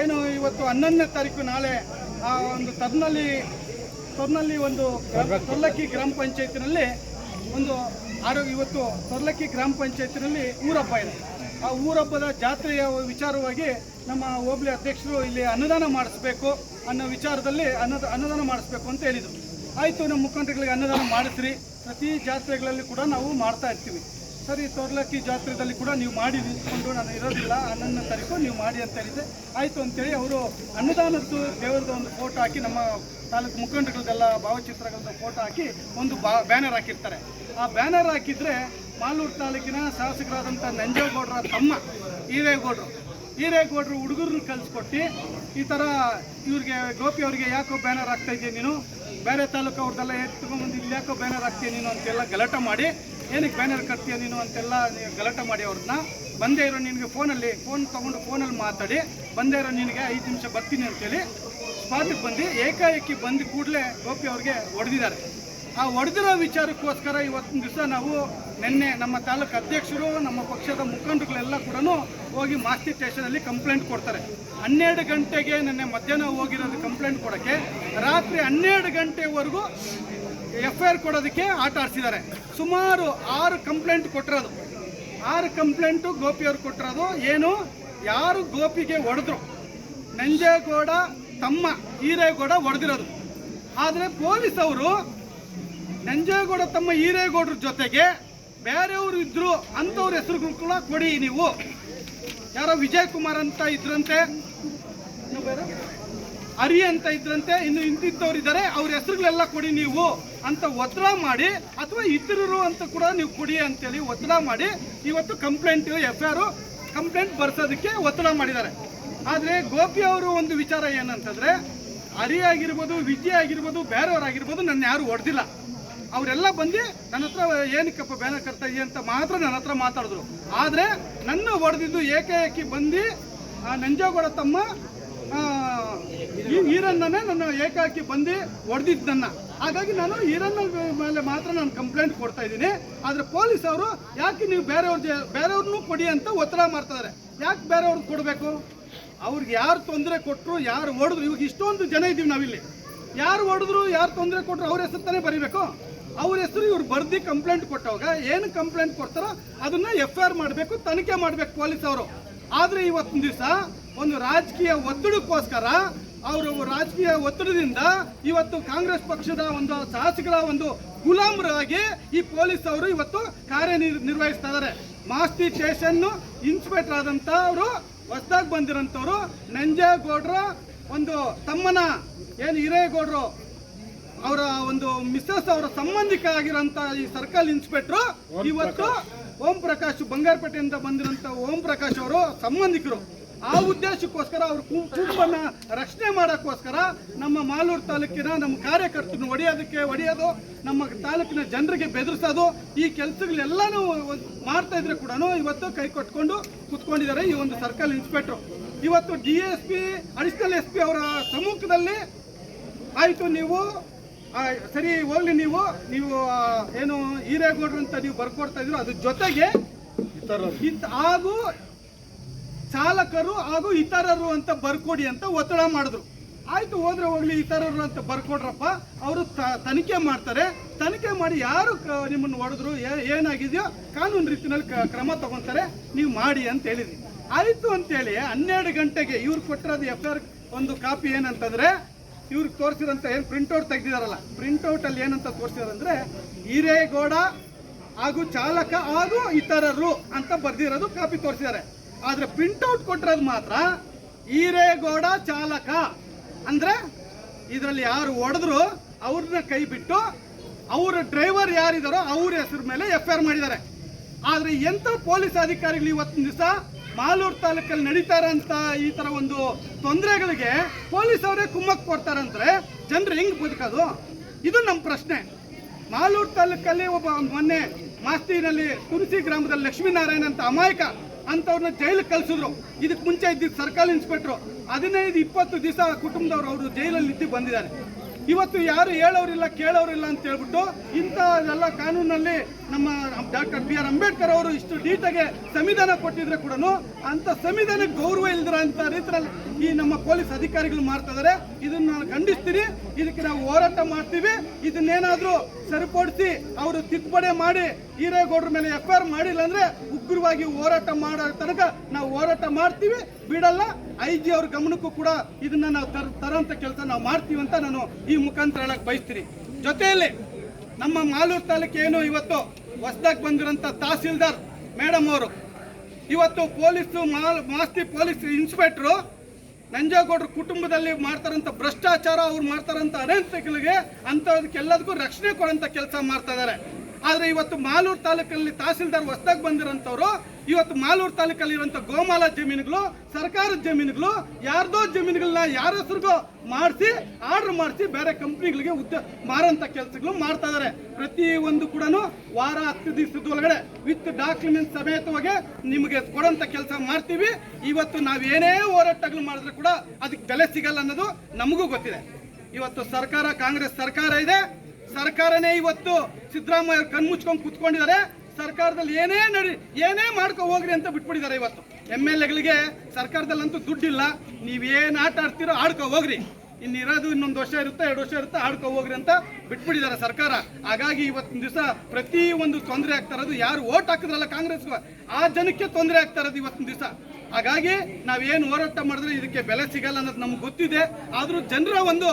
ಏನು, ಇವತ್ತು ಹನ್ನೊಂದನೇ ತಾರೀಕು ನಾಳೆ, ಆ ಒಂದು ತರ್ನಲ್ಲಿ ತರ್ನಲ್ಲಿ ಒಂದು ತೊರ್ಲಕ್ಕಿ ಗ್ರಾಮ ಪಂಚಾಯತಿನಲ್ಲಿ ಒಂದು ಆರೋಗ್ಯ, ಇವತ್ತು ತೊರ್ಲಕ್ಕಿ ಗ್ರಾಮ ಪಂಚಾಯತಿನಲ್ಲಿ ಊರಬ್ಬ ಇದೆ. ಆ ಊರಬ್ಬದ ಜಾತ್ರೆಯ ವಿಚಾರವಾಗಿ ನಮ್ಮ ಹೋಬಳಿ ಅಧ್ಯಕ್ಷರು ಇಲ್ಲಿ ಅನುದಾನ ಮಾಡಿಸ್ಬೇಕು ಅನ್ನೋ ವಿಚಾರದಲ್ಲಿ ಅನ್ನದ ಅನುದಾನ ಮಾಡಿಸ್ಬೇಕು ಅಂತ ಹೇಳಿದರು. ಆಯಿತು, ನಮ್ಮ ಮುಖಂಡರುಗಳಿಗೆ ಅನ್ನದಾನ ಮಾಡಿಸ್ರಿ. ಪ್ರತಿ ಜಾತ್ರೆಗಳಲ್ಲಿ ಕೂಡ ನಾವು ಮಾಡ್ತಾ ಇರ್ತೀವಿ. ಸರಿ, ತೊರ್ಲಕ್ಕಿ ಜಾತ್ರೆದಲ್ಲಿ ಕೂಡ ನೀವು ಮಾಡಿ ನಿಂತ್ಕೊಂಡು ನಾನು ಇರೋದಿಲ್ಲ ಹನ್ನೊಂದನೇ ತಾರೀಕು ನೀವು ಮಾಡಿ ಅಂತ ಹೇಳಿದ್ದೆ. ಆಯಿತು ಅಂತೇಳಿ ಅವರು ಅನ್ನದಾನದ್ದು ದೇವರದ ಒಂದು ಫೋಟೋ ಹಾಕಿ, ನಮ್ಮ ತಾಲೂಕು ಮುಖಂಡಗಳದೆಲ್ಲ ಭಾವಚಿತ್ರಗಳದ್ದು ಫೋಟೋ ಹಾಕಿ ಒಂದು ಬಾ ಬ್ಯಾನರ್ ಹಾಕಿರ್ತಾರೆ. ಆ ಬ್ಯಾನರ್ ಹಾಕಿದರೆ ಮಾಲೂರು ತಾಲೂಕಿನ ಶಾಸಕರಾದಂಥ ನಂಜೇಗೌಡರ ತಮ್ಮ ಹಿರೇಗೌಡರು. ಹಿರೇಗೌಡರು ಹುಡುಗರನ್ನ ಕಲಿಸ್ಕೊಟ್ಟು ಈ ಥರ ಇವ್ರಿಗೆ, ಗೋಪಿ ಅವರಿಗೆ ಯಾಕೋ ಬ್ಯಾನರ್ ಹಾಕ್ತಾ ಇದೆಯಾ ನೀನು? ಬೇರೆ ತಾಲೂಕು ಅವ್ರದ್ದೆಲ್ಲ ಎತ್ಕೊಂಡ್ಬಂದು ಇಲ್ಲಿ ಯಾಕೋ ಬ್ಯಾನರ್ ಹಾಕ್ತೀಯ ನೀನು ಅಂತೆಲ್ಲ ಗಲಾಟೆ ಮಾಡಿ, ಏನಕ್ಕೆ ಬ್ಯಾನರ್ ಕಟ್ತೀಯ ನೀನು ಅಂತೆಲ್ಲ ಗಲಾಟೆ ಮಾಡಿ ಅವ್ರನ್ನ. ಬಂದೇ ಇರೋ ನಿನಗೆ ಫೋನಲ್ಲಿ ಫೋನ್ ತೊಗೊಂಡು ಫೋನಲ್ಲಿ ಮಾತಾಡಿ, ಬಂದೇ ಇರೋ ನಿನಗೆ ಐದು ನಿಮಿಷ ಬರ್ತೀನಿ ಅಂತೇಳಿ ಸ್ಪಾಟಿಗೆ ಬಂದು ಏಕಾಏಕಿ ಬಂದು ಕೂಡಲೇ ಗೋಪಿ ಅವ್ರಿಗೆ ಹೊಡೆದಿದ್ದಾರೆ. ಆ ಹೊಡೆದಿರೋ ವಿಚಾರಕ್ಕೋಸ್ಕರ ಇವತ್ತಿನ ದಿವಸ ನಾವು ನಿನ್ನೆ ನಮ್ಮ ತಾಲೂಕು ಅಧ್ಯಕ್ಷರು, ನಮ್ಮ ಪಕ್ಷದ ಮುಖಂಡರುಗಳೆಲ್ಲ ಕೂಡ ಹೋಗಿ ಮಾಸ್ತಿ ಸ್ಟೇಷನಲ್ಲಿ ಕಂಪ್ಲೇಂಟ್ ಕೊಡ್ತಾರೆ. ಹನ್ನೆರಡು ಗಂಟೆಗೆ ನಿನ್ನೆ ಮಧ್ಯಾಹ್ನ ಹೋಗಿರೋದು ಕಂಪ್ಲೇಂಟ್ ಕೊಡೋಕ್ಕೆ, ರಾತ್ರಿ ಹನ್ನೆರಡು ಗಂಟೆವರೆಗೂ ಎಫ್ ಐ ಆರ್ ಕೊಡೋದಕ್ಕೆ ಆಟ ಆಡಿಸಿದ್ದಾರೆ. ಸುಮಾರು ಆರು ಕಂಪ್ಲೇಂಟ್ ಕೊಟ್ಟಿರೋದು. ಆರು ಕಂಪ್ಲೇಂಟು ಗೋಪಿಯವ್ರು ಕೊಟ್ಟಿರೋದು. ಏನು? ಯಾರು ಗೋಪಿಗೆ ಹೊಡೆದ್ರು? ನಂಜೇಗೌಡ ತಮ್ಮ, ಹೀರೇಗೌಡ ಹೊಡೆದಿರೋದು. ಆದರೆ ಪೊಲೀಸ್ ಅವರು ನಂಜೇಗೌಡ ತಮ್ಮ ಹಿರೇಗೌಡರ ಜೊತೆಗೆ ಬೇರೆಯವರು ಇದ್ರು ಅಂಥವ್ರ ಹೆಸರು ಕೂಡ ಕೊಡಿ ನೀವು. ಯಾರೋ ವಿಜಯ್ ಕುಮಾರ್ ಅಂತ ಇದ್ರಂತೆ? ಹರಿ ಅಂತ ಇದ್ರಂತೆ, ಇನ್ನು ಇಂತಿದ್ದವ್ರು ಇದ್ದಾರೆ, ಅವ್ರ ಹೆಸರುಗಳೆಲ್ಲ ಕೊಡಿ ನೀವು ಅಂತ ಒತ್ತಡ ಮಾಡಿ, ಅಥವಾ ಇತರರು ಅಂತ ಕೂಡ ನೀವು ಕೊಡಿ ಅಂತೇಳಿ ಒತ್ತಡ ಮಾಡಿ, ಇವತ್ತು ಕಂಪ್ಲೇಂಟ್ ಎಫ್ ಐ ಕಂಪ್ಲೇಂಟ್ ಬರ್ಸೋದಕ್ಕೆ ಒತ್ತಡ ಮಾಡಿದ್ದಾರೆ. ಆದರೆ ಗೋಪಿ ಅವರು ಒಂದು ವಿಚಾರ ಏನಂತಂದ್ರೆ ಹರಿ ಆಗಿರ್ಬೋದು, ವಿಜಯ್ ಆಗಿರ್ಬೋದು, ಬೇರೆಯವರಾಗಿರ್ಬೋದು, ನನ್ನ ಯಾರು ಹೊಡೆದಿಲ್ಲ. ಅವರೆಲ್ಲ ಬಂದು ನನ್ನ ಹತ್ರ, ಏನಕ್ಕಪ್ಪ ಬ್ಯಾನರ್ ಕಟ್ತಾ ಇದೆಯಾ? ಅಂತ ಮಾತ್ರ ನನ್ನ ಹತ್ರ ಮಾತಾಡಿದ್ರು. ಆದರೆ ನನ್ನ ಹೊಡೆದಿದ್ದು ಏಕಾಏಕಿ ಬಂದು ನಂಜೇಗೌಡ ತಮ್ಮ ಈರಣ್ಣನೇ ನನ್ನ ಏಕಾಏಕಿ ಬಂದು ಹೊಡೆದಿದ್ದು ನನ್ನ ಹಾಗಾಗಿ ನಾನು ಈರಣ್ಣ ಮೇಲೆ ಮಾತ್ರ ನಾನು ಕಂಪ್ಲೇಂಟ್ ಕೊಡ್ತಾ ಇದ್ದೀನಿ. ಆದರೆ ಪೊಲೀಸ್ ಅವರು, ಯಾಕೆ ನೀವು ಬೇರೆಯವ್ರ ಬೇರೆಯವ್ರನ್ನೂ ಕೊಡಿ ಅಂತ ಒತ್ತಡ ಮಾಡ್ತಾರೆ ಯಾಕೆ ಬೇರೆಯವ್ರಿಗೆ ಕೊಡಬೇಕು? ಅವ್ರಿಗೆ ಯಾರು ತೊಂದರೆ ಕೊಟ್ಟರು ಯಾರು ಹೊಡೆದ್ರು, ಇವಾಗ ಇಷ್ಟೊಂದು ಜನ ಇದ್ದೀವಿ ನಾವಿಲ್ಲಿ. ಯಾರು ಹೊಡೆದ್ರು, ಯಾರು ತೊಂದರೆ ಕೊಟ್ಟರು ಅವ್ರ ಹೆಸರು ತಾನೇ ಬರೀಬೇಕು. ಅವ್ರ ಹೆಸರು ಇವ್ರು ಬರ್ದಿ ಕಂಪ್ಲೇಂಟ್ ಕೊಟ್ಟವಾಗ ಏನು ಕಂಪ್ಲೇಂಟ್ ಕೊಡ್ತಾರೋ ಅದನ್ನ ಎಫ್ ಐ ಆರ್ ಮಾಡಬೇಕು, ತನಿಖೆ ಮಾಡಬೇಕು ಪೊಲೀಸ್ ಅವರು. ಆದರೆ ಇವತ್ತಿನ ದಿವಸ ಒಂದು ರಾಜಕೀಯ ಒತ್ತಡಕ್ಕೋಸ್ಕರ ಅವರು ರಾಜಕೀಯ ಒತ್ತಡದಿಂದ ಇವತ್ತು ಕಾಂಗ್ರೆಸ್ ಪಕ್ಷದ ಒಂದು ಶಾಸಕರ ಒಂದು ಗುಲಾಮರಾಗಿ ಈ ಪೊಲೀಸ್ ಅವರು ಇವತ್ತು ಕಾರ್ಯ ನಿರ್ವಹಿಸ್ತಾ ಇದ್ದಾರೆ ಮಾಸ್ತಿ ಸ್ಟೇಷನ್ ಇನ್ಸ್ಪೆಕ್ಟರ್ ಆದಂತ ಅವರು ಹೊಸದಾಗಿ ಬಂದಿರೋಂಥವ್ರು, ನಂಜೇಗೌಡರ ಒಂದು ತಮ್ಮನ ಏನು ಹಿರೇಗೌಡರು ಅವರ ಒಂದು ಮಿಸ್ಸಸ್ ಅವರ ಸಂಬಂಧಿಕ ಆಗಿರೋಂಥ ಈ ಸರ್ಕಲ್ ಇನ್ಸ್ಪೆಕ್ಟ್ರು ಇವತ್ತು ಓಂ ಪ್ರಕಾಶ್ ಬಂಗಾರಪೇಟೆಯಿಂದ ಬಂದಿರೋಂಥ ಓಂ ಪ್ರಕಾಶ್ ಅವರು ಸಂಬಂಧಿಕರು. ಆ ಉದ್ದೇಶಕ್ಕೋಸ್ಕರ ಅವ್ರ ಕುಟುಂಬನ ರಕ್ಷಣೆ ಮಾಡೋಕ್ಕೋಸ್ಕರ ನಮ್ಮ ಮಾಲೂರು ತಾಲೂಕಿನ ನಮ್ಮ ಕಾರ್ಯಕರ್ತರನ್ನು ಹೊಡೆಯೋದಕ್ಕೆ ಹೊಡೆಯೋದು ನಮ್ಮ ತಾಲೂಕಿನ ಜನರಿಗೆ ಬೆದರಿಸೋದು ಈ ಕೆಲಸಗಳೆಲ್ಲನೂ ಮಾಡ್ತಾ ಇದ್ರೆ ಕೂಡ ಇವತ್ತು ಕೈ ಕೊಟ್ಕೊಂಡು ಕುತ್ಕೊಂಡಿದ್ದಾರೆ ಈ ಒಂದು ಸರ್ಕಲ್ ಇನ್ಸ್ಪೆಕ್ಟ್ರು. ಇವತ್ತು D S P additional S P ಅವರ ಸಮ್ಮುಖದಲ್ಲಿ ಆಯಿತು ನೀವು ಸರಿ ಹೋಗ್ಲಿ ನೀವು ನೀವು ಏನು ಹಿರೇಗೌಡ್ರು ಅಂತ ನೀವು ಬರ್ಕೊಡ್ತಾ ಇದ್ರು ಅದ್ರ ಜೊತೆಗೆ ಹಾಗೂ ಚಾಲಕರು ಹಾಗೂ ಇತರರು ಅಂತ ಬರ್ಕೊಡಿ ಅಂತ ಒತ್ತಡ ಮಾಡಿದ್ರು. ಆಯ್ತು, ಹೋದ್ರೆ ಹೋಗ್ಲಿ, ಇತರರು ಅಂತ ಬರ್ಕೊಡ್ರಪ್ಪ. ಅವರು ತನಿಖೆ ಮಾಡ್ತಾರೆ. ತನಿಖೆ ಮಾಡಿ ಯಾರು ನಿಮ್ಮನ್ನು ಹೊಡೆದ್ರು ಏನಾಗಿದೆಯೋ ಕಾನೂನು ರೀತಿಯಲ್ಲಿ ಕ್ರಮ ತಗೊಂತಾರೆ. ನೀವು ಮಾಡಿ ಅಂತ ಹೇಳಿದ್ವಿ. ಆಯಿತು ಅಂತೇಳಿ ಹನ್ನೆರಡು ಗಂಟೆಗೆ ಇವ್ರು ಕೊಟ್ಟಿರೋದು ಎಫ್ ಆರ್ ಒಂದು ಕಾಪಿ ಏನಂತಂದ್ರೆ ಇವ್ರಿಗೆ ತೋರಿಸಿದಂತ ಏನು ಪ್ರಿಂಟ್ಔಟ್ ತೆಗ್ದಿದಾರಲ್ಲ ಅಲ್ಲಿ ಏನಂತ ತೋರಿಸಿದಾರಂದ್ರೆ, ಹಿರೇಗೌಡ ಹಾಗೂ ಚಾಲಕ ಹಾಗೂ ಇತರರು ಅಂತ ಬರ್ದಿರೋದು ಕಾಪಿ ತೋರಿಸಿದ್ದಾರೆ. ಆದ್ರೆ ಪ್ರಿಂಟ್ಔಟ್ ಕೊಟ್ಟಿರೋದು ಮಾತ್ರ ಈರೇಗೌಡ ಚಾಲಕ. ಅಂದ್ರೆ ಇದರಲ್ಲಿ ಯಾರು ಹೊಡೆದ್ರು ಅವ್ರನ್ನ ಕೈ ಬಿಟ್ಟು ಅವರ ಡ್ರೈವರ್ ಯಾರಿದಾರೋ ಅವ್ರ ಹೆಸರು ಮೇಲೆ ಎಫ್ ಐ ಮಾಡಿದ್ದಾರೆ. ಆದ್ರೆ ಎಂತ ಪೊಲೀಸ್ ಅಧಿಕಾರಿಗಳು ಇವತ್ತಿನ ದಿವಸ ಮಾಲೂರು ತಾಲೂಕಲ್ಲಿ ನಡೀತಾ ಇರೋಂಥ ಈ ಥರ ಒಂದು ತೊಂದರೆಗಳಿಗೆ ಪೊಲೀಸ್ ಅವರೇ ಕುಮ್ಮಕ್ ಕೊಡ್ತಾರಂದ್ರೆ ಜನರು ಹೆಂಗ್ ಬದುಕೋದು? ಇದು ನಮ್ಮ ಪ್ರಶ್ನೆ. ಮಾಲೂರು ತಾಲೂಕಲ್ಲಿ ಒಬ್ಬ ಮೊನ್ನೆ ಮಾಸ್ತಿನಲ್ಲಿ ತುಳಸಿ ಗ್ರಾಮದಲ್ಲಿ ಲಕ್ಷ್ಮೀನಾರಾಯಣ ಅಂತ ಅಮಾಯಕ ಅಂತವ್ರನ್ನ ಜೈಲಿಗೆ ಕಳ್ಸಿದ್ರು. ಇದಕ್ಕೆ ಮುಂಚೆ ಇದ್ದಿದ್ದು ಸರ್ಕಲ್ ಇನ್ಸ್ಪೆಕ್ಟ್ರು. ಹದಿನೈದು, ಇಪ್ಪತ್ತು ದಿವಸ ಕುಟುಂಬದವ್ರು ಅವರು ಜೈಲಲ್ಲಿ ಇದ್ದು ಬಂದಿದ್ದಾರೆ. ಇವತ್ತು ಯಾರು ಹೇಳೋರಿಲ್ಲ, ಕೇಳೋರಿಲ್ಲ ಅಂತ ಹೇಳ್ಬಿಟ್ಟು ಇಂಥದೆಲ್ಲ ಕಾನೂನಲ್ಲಿ ನಮ್ಮ ಡಾಕ್ಟರ್ ಬಿ ಆರ್ ಅಂಬೇಡ್ಕರ್ ಅವರು ಇಷ್ಟು ಡೀಟಾಗೆ ಸಂವಿಧಾನ ಕೊಟ್ಟಿದ್ರೆ ಕೂಡ ಅಂತ ಸಂವಿಧಾನಕ್ಕೆ ಗೌರವ ಇಲ್ದಿರ ಅಂತ ರೀತಿಯಲ್ಲಿ ಈ ನಮ್ಮ ಪೊಲೀಸ್ ಅಧಿಕಾರಿಗಳು ಮಾಡ್ತಾ ಇದನ್ನ ನಾನು ಖಂಡಿಸ್ತೀನಿ ಇದಕ್ಕೆ ನಾವು ಹೋರಾಟ ಮಾಡ್ತೀವಿ. ಇದನ್ನೇನಾದರೂ ಸರಿಪಡಿಸಿ ಅವರು ತಿದ್ದುಪಡಿ ಮಾಡಿ ಹಿರೇಗೌಡರ ಮೇಲೆ ಎಫ್ ಆರ್ ಮಾಡಿಲ್ಲ ಅಂದ್ರೆ ಉಗ್ರವಾಗಿ ಹೋರಾಟ ಮಾಡೋ ತನಕ ನಾವು ಹೋರಾಟ ಮಾಡ್ತೀವಿ. ಬಿಡಲ್ಲ. ಐ ಜಿ ಅವ್ರ ಗಮನಕ್ಕೂ ಕೂಡ ಇದನ್ನ ನಾವು ತರ ತರೋಂಥ ಕೆಲಸ ನಾವು ಮಾಡ್ತೀವಿ ಅಂತ ನಾನು ಈ ಮುಖಾಂತರ ಹೇಳಕ್ ಬಯಸ್ತೀನಿ. ಜೊತೆಯಲ್ಲಿ ನಮ್ಮ ಮಾಲೂರು ತಾಲೂಕು ಏನು ಇವತ್ತು ಹೊಸದಾಗಿ ಬಂದಿರೋಂಥ ತಹಸೀಲ್ದಾರ್ ಮೇಡಮ್ ಅವರು. ಇವತ್ತು ಪೊಲೀಸು ಮಾಸ್ತಿ ಪೊಲೀಸ್ ಇನ್ಸ್ಪೆಕ್ಟ್ರು ನಂಜೇಗೌಡರ ಕುಟುಂಬದಲ್ಲಿ ಮಾಡ್ತಾರಂತ ಭ್ರಷ್ಟಾಚಾರ ಅವ್ರು ಮಾಡ್ತಾರಂತ ಅನಂತಗಳಿಗೆ ಅಂಥದಕ್ಕೆಲ್ಲದಕ್ಕೂ ರಕ್ಷಣೆ ಕೊಡೋಂಥ ಕೆಲಸ ಮಾಡ್ತಾ ಇದ್ದಾರೆ. ಆದ್ರೆ ಇವತ್ತು ಮಾಲೂರು ತಾಲೂಕಲ್ಲಿ ತಹಸೀಲ್ದಾರ್ ಹೊಸದಾಗಿ ಬಂದಿರೋಂಥವ್ರು, ಇವತ್ತು ಮಾಲೂರು ತಾಲೂಕಲ್ಲಿ ಇರುವಂತ ಗೋಮಾಲ ಜಮೀನುಗಳು, ಸರ್ಕಾರದ ಜಮೀನುಗಳು, ಯಾರ್ದೋ ಜಮೀನುಗಳನ್ನ ಯಾರ ಹೆಸರಿಗೋ ಮಾಡಿಸಿ, ಆರ್ಡರ್ ಮಾಡಿಸಿ ಬೇರೆ ಕಂಪ್ನಿಗಳಿಗೆ ಉದ್ಯೋಗ ಮಾರೋಂಥ ಕೆಲಸಗಳು ಮಾಡ್ತಾ ಇದ್ದಾರೆ ಪ್ರತಿ ಒಂದು ಕೂಡ ವಾರ ಹತ್ತು ದಿವಸದ ಒಳಗಡೆ ವಿತ್ ಡಾಕ್ಯುಮೆಂಟ್ ಸಮೇತವಾಗಿ ನಿಮಗೆ ಕೊಡೋಂಥ ಕೆಲಸ ಮಾಡ್ತೀವಿ. ಇವತ್ತು ನಾವೇನೇ ಹೋರಾಟಗಳು ಮಾಡಿದ್ರೆ ಕೂಡ ಅದಕ್ಕೆ ಬೆಲೆ ಸಿಗಲ್ಲ ಅನ್ನೋದು ನಮಗೂ ಗೊತ್ತಿದೆ. ಇವತ್ತು ಸರ್ಕಾರ, ಕಾಂಗ್ರೆಸ್ ಸರ್ಕಾರ ಇದೆ. ಸರ್ಕಾರನೇ ಇವತ್ತು ಸಿದ್ದರಾಮಯ್ಯ ಕಣ್ಮುಚ್ಕೊಂಡು ಕುತ್ಕೊಂಡಿದ್ದಾರೆ. ಸರ್ಕಾರದಲ್ಲಿ ಏನೇ ನಡಿ, ಏನೇ ಮಾಡ್ಕೊ ಹೋಗ್ರಿ ಅಂತ ಬಿಟ್ಬಿಟ್ಟಿದ್ದಾರೆ ಇವತ್ತು. ಎಂ ಎಲ್ ಎಗಳಿಗೆ ಸರ್ಕಾರದಲ್ಲಂತೂ ದುಡ್ಡಿಲ್ಲ. ನೀವೇನು ಆಟ ಆಡ್ತೀರೋ ಆಡ್ಕೊ ಹೋಗ್ರಿ. ಇನ್ನಿರೋದು ಇನ್ನೊಂದು ವರ್ಷ ಇರುತ್ತೆ, ಎರಡು ವರ್ಷ ಇರುತ್ತೆ, ಆಡ್ಕೊ ಹೋಗ್ರಿ ಅಂತ ಬಿಟ್ಬಿಟ್ಟಿದ್ದಾರೆ ಸರ್ಕಾರ. ಹಾಗಾಗಿ ಇವತ್ತಿನ ದಿವಸ ಪ್ರತಿ ಒಂದು ತೊಂದರೆ ಆಗ್ತಾ ಇರೋದು, ಯಾರು ಓಟ್ ಹಾಕಿದ್ರಲ್ಲ ಕಾಂಗ್ರೆಸ್ಗೆ, ಆ ಜನಕ್ಕೆ ತೊಂದರೆ ಆಗ್ತಾ ಇರೋದು ಇವತ್ತಿನ ದಿವಸ. ಹಾಗಾಗಿ ನಾವೇನು ಹೋರಾಟ ಮಾಡಿದ್ರೆ ಇದಕ್ಕೆ ಬೆಲೆ ಸಿಗಲ್ಲ ಅನ್ನೋದು ನಮ್ಗೆ ಗೊತ್ತಿದೆ. ಆದರೂ ಜನರ ಒಂದು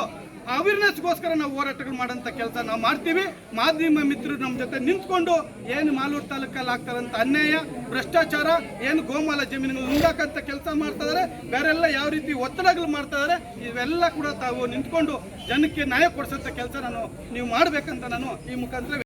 ಅವೇರ್ನೆಸ್ಗೋಸ್ಕರ ನಾವು ಹೋರಾಟಗಳು ಮಾಡೋಂಥ ಕೆಲಸ ನಾವು ಮಾಡ್ತೀವಿ. ಮಾಧ್ಯಮ ಮಿತ್ರರು ನಮ್ಮ ಜೊತೆ ನಿಂತ್ಕೊಂಡು ಏನು ಮಾಲೂರು ತಾಲೂಕಲ್ಲಿ ಆಗ್ತಾರಂತ ಅನ್ಯಾಯ, ಭ್ರಷ್ಟಾಚಾರ, ಏನು ಗೋಮಾಲ ಜಮೀನುಗಳು ನುಂಗಾಕಂತ ಕೆಲಸ ಮಾಡ್ತಾ ಇದ್ದಾರೆ ಬೇರೆಲ್ಲ ಯಾವ ರೀತಿ ಒತ್ತಡಗಳು ಮಾಡ್ತಾ ಇದ್ದಾರೆ ಇವೆಲ್ಲ ಕೂಡ ತಾವು ನಿಂತ್ಕೊಂಡು ಜನಕ್ಕೆ ನ್ಯಾಯ ಕೊಡಿಸೋಂಥ ಕೆಲಸ ನಾನು ನೀವು ಮಾಡಬೇಕಂತ ನಾನು ಈ ಮುಖಾಂತರ